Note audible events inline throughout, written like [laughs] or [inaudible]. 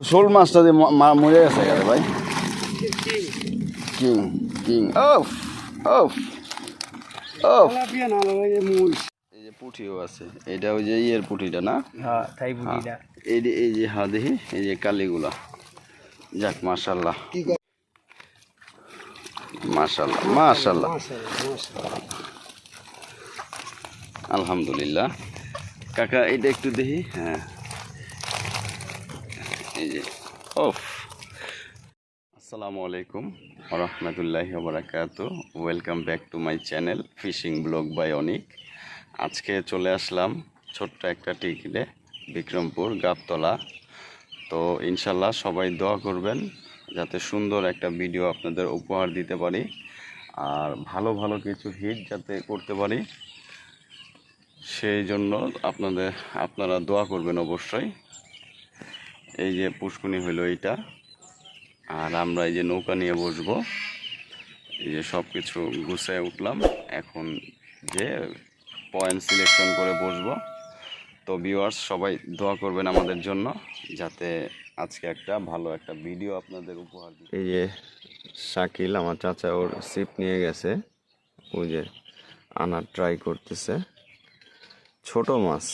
শোল মাছটা যে মা- মরে গেছে গেলে ভাই। King king of of of tilapia না হলে ওই যে মুল এই যে পুঁঠিও আছে এটা ওই যে ইয়ের পুঁঠিটা না? হ্যাঁ তাই বুঝিটা এই যে এই যে হা দেখি এই যে কালিগুলা। যাক মাশাল্লাহ মাশাল্লাহ মাশাল্লাহ আলহামদুলিল্লাহ। কাকা এটা একটু দেখি হ্যাঁ। ওফ আসসালামু আলাইকুম রহমতুল্লাহি বারাকাত welcome back to my channel fishing vlog by Anik আজকে চলে আসলাম ছোট্ট একটা টিকিটে, বিক্রমপুর, গাবতলা। তো ইনশাল্লাহ সবাই দোয়া করবেন, যাতে সুন্দর একটা ভিডিও আপনাদের উপহার দিতে পারি, আর ভালো ভালো কিছু হিট যাতে করতে পারি। সেই জন্য আপনাদের, আপনারা দোয়া করবেন অবশ্যই। এই যে পুষ্কুনি হইল এইটা। আর আমরা এই যে নৌকা নিয়ে বসবো। এই যে সব কিছু গুছায় উঠলাম। এখন যে পয়েন্ট সিলেকশন করে বসবো। তো ভিউয়ার্স সবাই দোয়া করবেন আমাদের জন্য, যাতে আজকে একটা ভালো একটা ভিডিও আপনাদের উপহার দিই এই যে শাকিল, আমার চাচা ওর সিপ নিয়ে গেছে। ওই যে আনার ট্রাই করতেছে। ছোট মাছ,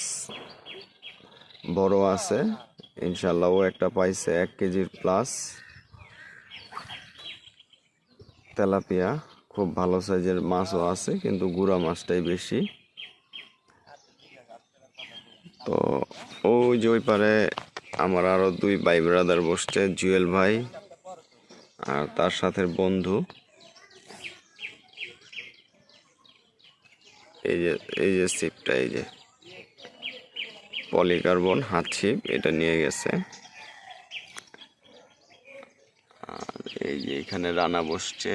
বড় আছে। ইনশাল্লাহ ও একটা পাইছে এক কেজির প্লাস তেলাপিয়া, খুব ভালো সাইজের মাছও আছে, কিন্তু গুড়া মাছটাই বেশি। তো ওই যে ওই পারে আমার আরও দুই ভাই ব্রাদার বসছে, জুয়েল ভাই আর তার সাথে বন্ধু। এই যে এই যে ছিপটা এই যে। পলিকার্বন হাত ছিপ এটা নিয়ে গেছে। আর এই যে এখানে রানা বসছে,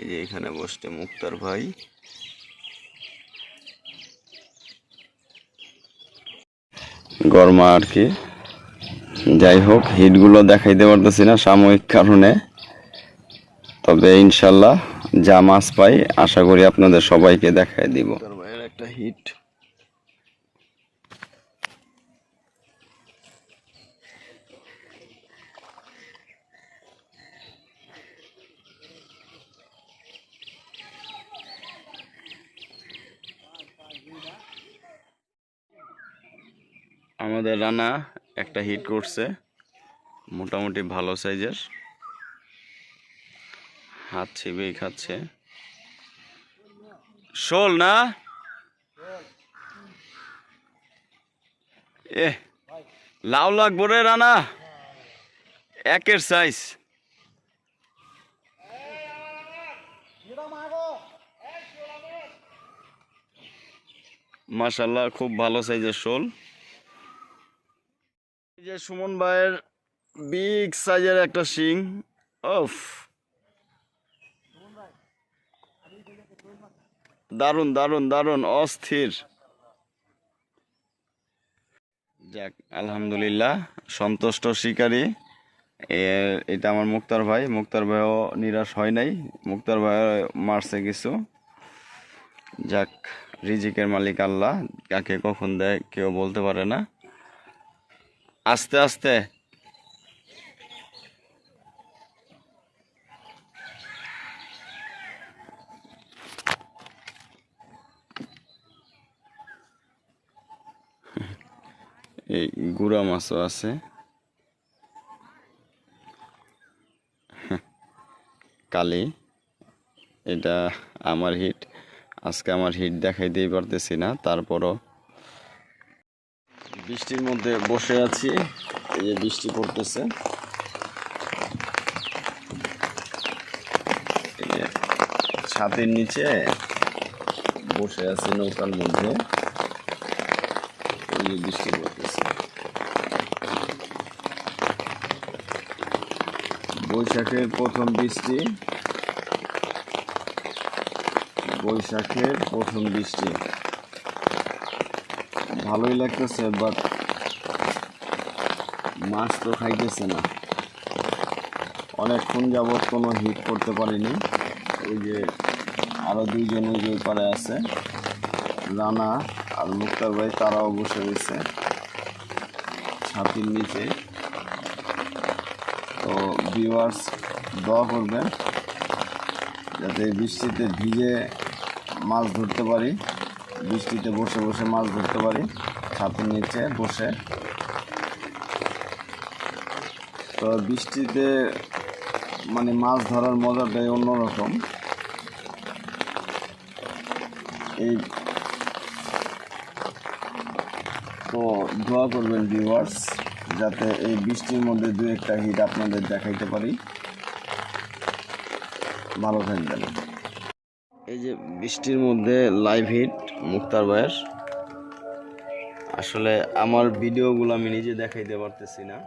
এই যে এখানে বসছে মুক্তার ভাই। গরমা আর কি। যাই হোক, হিটগুলো দেখাইতে পারতেছি না সাময়িক কারণে। তবে ইনশাল্লাহ যা মাছ পাই, আশা করি আপনাদের সবাইকে দেখাই দিব। একটা হিট। আমাদের রানা একটা হিট করছে, মোটামুটি ভালো সাইজের হাত ছিবেই খাচ্ছে। শোল না? এ লাউ লাগবো রে রানা। একের সাইজ মাশাল্লাহ, খুব ভালো সাইজের শোল। যে সুমন ভাইয়ের বিগ সাইজের একটা শিং। অফ দারুণ দারুণ দারুণ অস্থির। যাক, আলহামদুলিল্লাহ, সন্তুষ্ট শিকারী। এটা আমার মুক্তার ভাই। মুক্তার ভাইও নিরাশ হয় নাই। মুক্তার ভাই মারছে কিছু। যাক, রিজিকের মালিক আল্লাহ। কাকে কখন দেয় কেউ বলতে পারে না। আস্তে আস্তে। এই গুড়া মাছও আছে। কালি, এটা আমার হিট। আজকে আমার হিট দেখাইতেই পারতেছি না, তারপরও বৃষ্টির মধ্যে বসে আছি। এই যে বৃষ্টি পড়তেছে। ছাদের নিচে বসে আছে নৌকার মধ্যে। এই বৃষ্টি পড়তেছে। বৈশাখের প্রথম বৃষ্টি। বৈশাখের প্রথম বৃষ্টি। ভালোই লাগতেছে বাট মাছ তো খাইতেছে না। অনেকক্ষণ যাবৎ কোনো হিট করতে পারিনি। ওই যে আরও দুইজন ওই যে পারে আছে, রানা আর মুক্তার ভাই, তারাও বসে রয়েছে ছাতির নিচে। তো ভিউয়ার্স দোয়া করবেন, যাতে বৃষ্টিতে ভিজে মাছ ধরতে পারি। বৃষ্টিতে বসে বসে মাছ ধরতে পারি। ছাতের নিচে বসে। তো বৃষ্টিতে মানে মাছ ধরার মজাটাই অন্যরকম। এই তো দোয়া করবেন ভিউয়ার্স যাতে এই বৃষ্টির মধ্যে দু একটা হিট আপনাদের দেখাইতে পারি। ভালো থাকবেন। এই যে বৃষ্টির মধ্যে লাইভ হিট মুক্তার ভাইয়ের আসলে আমার ভিডিওগুলো আমি নিজে দেখাইতে পারতেছি না।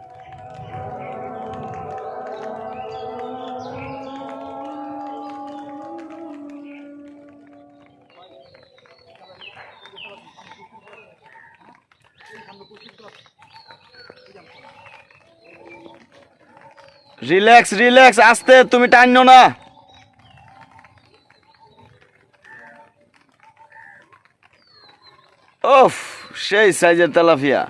রিল্যাক্স রিল্যাক্স আস্তে, তুমি টাইনো না। ওফ সেই সাইজের তেলাফিয়া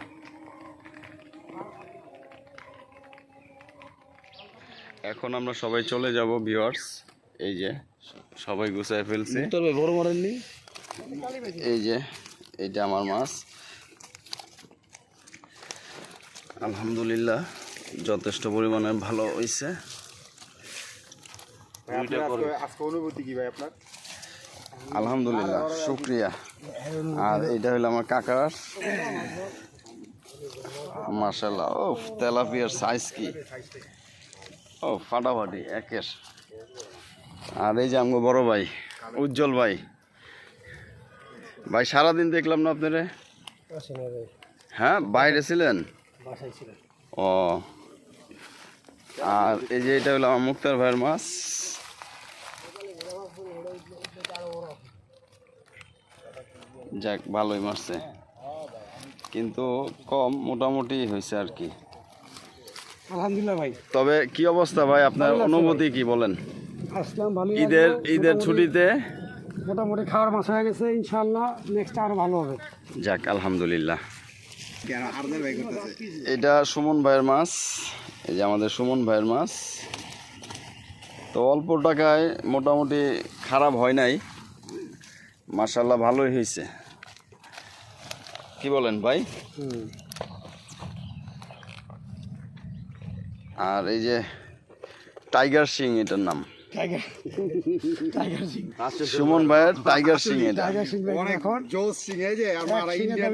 এখন আমরা সবাই চলে যাব ভিউয়ার্স এই যে সবাই গুছায় ফেলছি। বড় মারেননি? এই যে এইটা আমার মাছ। আলহামদুলিল্লাহ যথেষ্ট পরিমাণে ভালো হয়েছে আজকে অনুভূতি কি ভাই আপনার? আলহামদুলিল্লাহ শুক্রিয়া। আর এটা হলো আমার কাকার। মার্শাল্লাহ ও তেলাপিয়ার সাইজ কি। ও ফাটাফাটি একের। আর এই যে আমার বড় ভাই উজ্জ্বল ভাই। ভাই সারাদিন দেখলাম না আপনারে? হ্যাঁ বাইরে ছিলেন? ছিলেন ও আর এই যে এটা হলো আমার মুক্তার ভাইয়ের মাছ। যাক ভালোই মারছে। কিন্তু কম মোটামুটি হয়েছে আর কি। আলহামদুলিল্লাহ ভাই। তবে কি অবস্থা ভাই? আপনার অনুভূতি কি বলেন? আসলাম ভালো ঈদের ঈদের ছুটিতে? মোটামুটি খাওয়ার মাছ হয়ে গেছে ইনশাআল্লাহ নেক্সট আরও ভালো হবে। যাক আলহামদুলিল্লাহ। এটা সুমন ভাইয়ের মাছ। এই যে আমাদের সুমন ভাইয়ের মাছ। তো অল্প টাকায় মোটামুটি খারাপ হয় নাই। মার্শাল্লাহ ভালোই হয়েছে। কি বলেন ভাই? আর এই যে টাইগার সিং এটার নাম। Tiger tiger Singh. সুমন ভাইয়ের টাইগার সিং এটা। এখন। জোস সিং এই যে ইন্ডিয়ান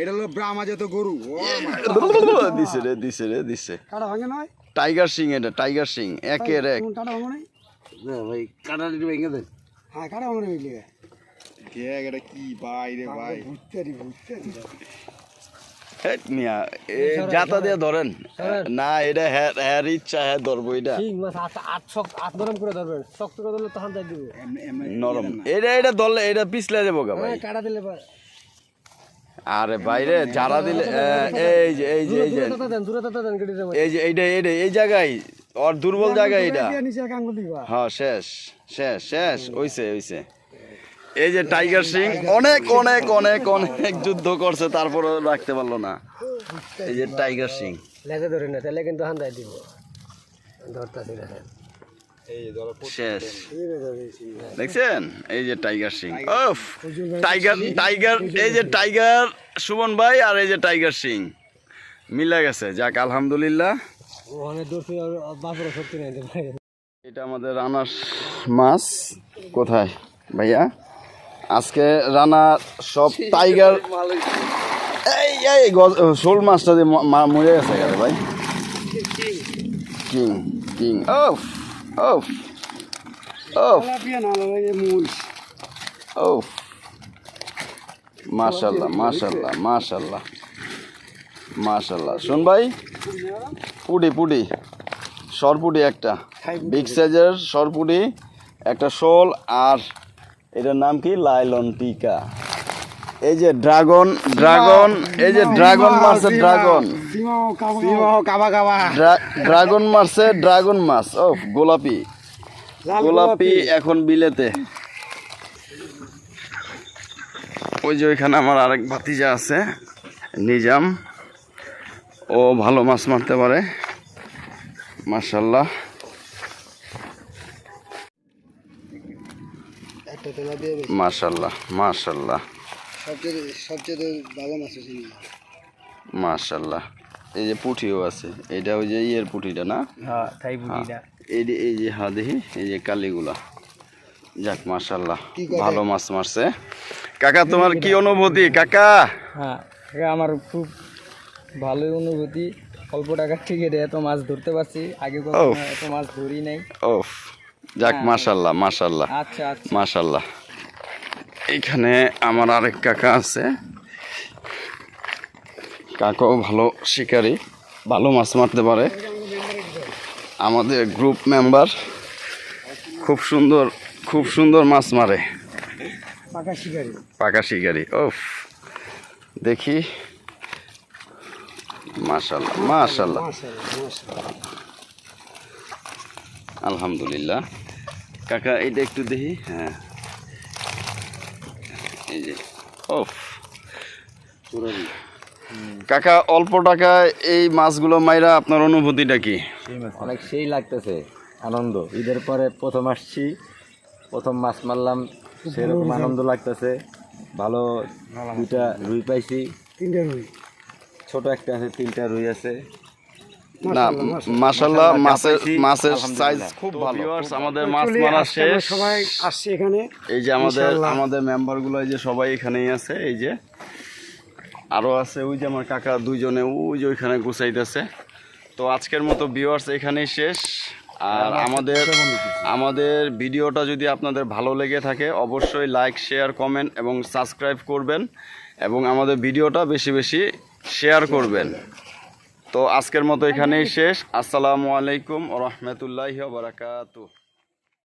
এটা হলো ব্রাহ্মা জাত গরু। [laughs] দিছে রে দিছে রে দিছে কাটা ভাঙে নয়? টাইগার সিং এটা টাইগার সিং একের এক। কাটা ভাঙে নাই ভাই কাটাটি ভেঙে দেন। হ্যাঁ কাটা ভাঙে এটা কি ভাই রে ভাই? বুঝতে পারি বুঝতে পারি হেট মিয়া এ জাতা দিয়ে ধরেন। না এটা হ্যাঁ হ্যাঁ ইচ্ছা হ্যাঁ ধরবো এটা। ঠিক মাছ আট আট শক আট গরম করে ধরবেন। শক্ত করে ধরলে তখন দিব। এমনি এমনি নরম। এটা এটা ধরলে এটা পিছলে যাব গা ভাই। হ্যাঁ কাটা দিলে আরে বাইরে যারা দিলে এই যে এই যে এই যে। এই যে এইটা এইটা এই জায়গায় ওর দুর্বল জায়গা এটা হ্যাঁ শেষ শেষ শেষ ওইছে ওইছে এই যে টাইগার সিং অনেক অনেক অনেক অনেক যুদ্ধ করছে তারপরে রাখতে পারল না। এই যে টাইগার সিং লেজে ধরে না তাহলে কিন্তু হান্দাই দিব। ধরতাছি দেখেন শেষ। দেখছেন? এই যে tiger Singh of tiger tiger এই যে টাইগার সুমন ভাই আর এই যে টাইগার সিং মিলে গেছে যাক আলহামদুলিল্লাহ। এটা আমাদের রানার মাছ। কোথায় ভাইয়া? আজকে রানা সব টাইগার এই এই শোল মাছটা দিয়ে মরে গেছে গেল ভাই। King king of of of ওফ মাশাল্লাহ মাশাল্লাহ মাশাল্লাহ মাশাল্লাহ। শোন ভাই পুডি পুডি সরপুডি একটা। বিগ সাইজের সরপুডি একটা শোল আর এটার নাম কি? লাইলন টিকা। এই যে ড্রাগন ড্রাগন এই যে ড্রাগন মারছে ড্রাগন। ড্রাগন মারছে ড্রাগন মাছ। ও গোলাপি গোলাপি। এখন বিলেতে। ওই যে ওইখানে আমার আরেক ভাতিজা আছে নিজাম। ও ভালো মাছ মারতে পারে। মাশাল্লাহ একটা তেলা দিয়ে বেশি মাশাল্লাহ মাশাল্লাহ। সবচেয়ে সবচেয়ে ভালো মাছ হচ্ছে মাশাল্লাহ। এই যে পুঁঠিও আছে এটা ওই যে ইয়ের পুঁঠিটা না? হ্যাঁ তাই বুঝিটা এই যে এই যে হা দেখি এই যে কালীগুলা। যাক মাশাল্লাহ ভালো মাছ মারছে। কাকা তোমার কি অনুভূতি? কাকা! হ্যাঁ আমার খুব ভালো অনুভূতি। অল্প টাকার টিকিট এত মাছ ধরতে পারছি। আগে কখনো এত মাছ ধরি নাই। ও যাক মাশাল্লাহ মাশাল্লাহ আচ্ছা আচ্ছা। মাশাল্লাহ এখানে আমার আরেক কাকা আছে। কাকাও ভালো শিকারী ভালো মাছ মারতে পারে। আমাদের গ্রুপ মেম্বার খুব সুন্দর খুব সুন্দর মাছ মারে। পাকা শিকারি। পাকা শিকারি ওফ দেখি। মাশাল্লাহ মাশাল্লাহ আলহামদুলিল্লাহ। কাকা এটা একটু দেখি হ্যাঁ। এই যে ওফ। কাকা অল্প টাকায় এই মাছগুলো মাইরা আপনার অনুভূতিটা কি? অনেক সেই লাগতেছে আনন্দ। ঈদের পরে প্রথম আসছি প্রথম মাছ মারলাম সেরকম আনন্দ লাগতেছে। ভালো দুইটা রুই পাইছি। তিনটে রুই। ছোট একটা আছে তিনটা রুই আছে। না মাশাল্লাহ মাছের মাছের সাইজ খুব ভালো। আমাদের মাছ মারা শেষ। সবাই আসছি এখানে। এই যে আমাদের। আমাদের মেম্বারগুলো এই যে সবাই এখানেই আছে এই যে আরও আছে ওই যে আমার কাকা দুইজনে ওই যে ওইখানে গুছাইতেছে। তো আজকের মতো ভিউয়ার্স এখানেই শেষ। আর আমাদের আমাদের ভিডিওটা যদি আপনাদের ভালো লেগে থাকে অবশ্যই লাইক শেয়ার কমেন্ট এবং সাবস্ক্রাইব করবেন এবং আমাদের ভিডিওটা বেশি বেশি শেয়ার করবেন। তো আজকের মতো এখানেই শেষ। আসসালামু আলাইকুম রহমতুল্লাহ বারাকাতু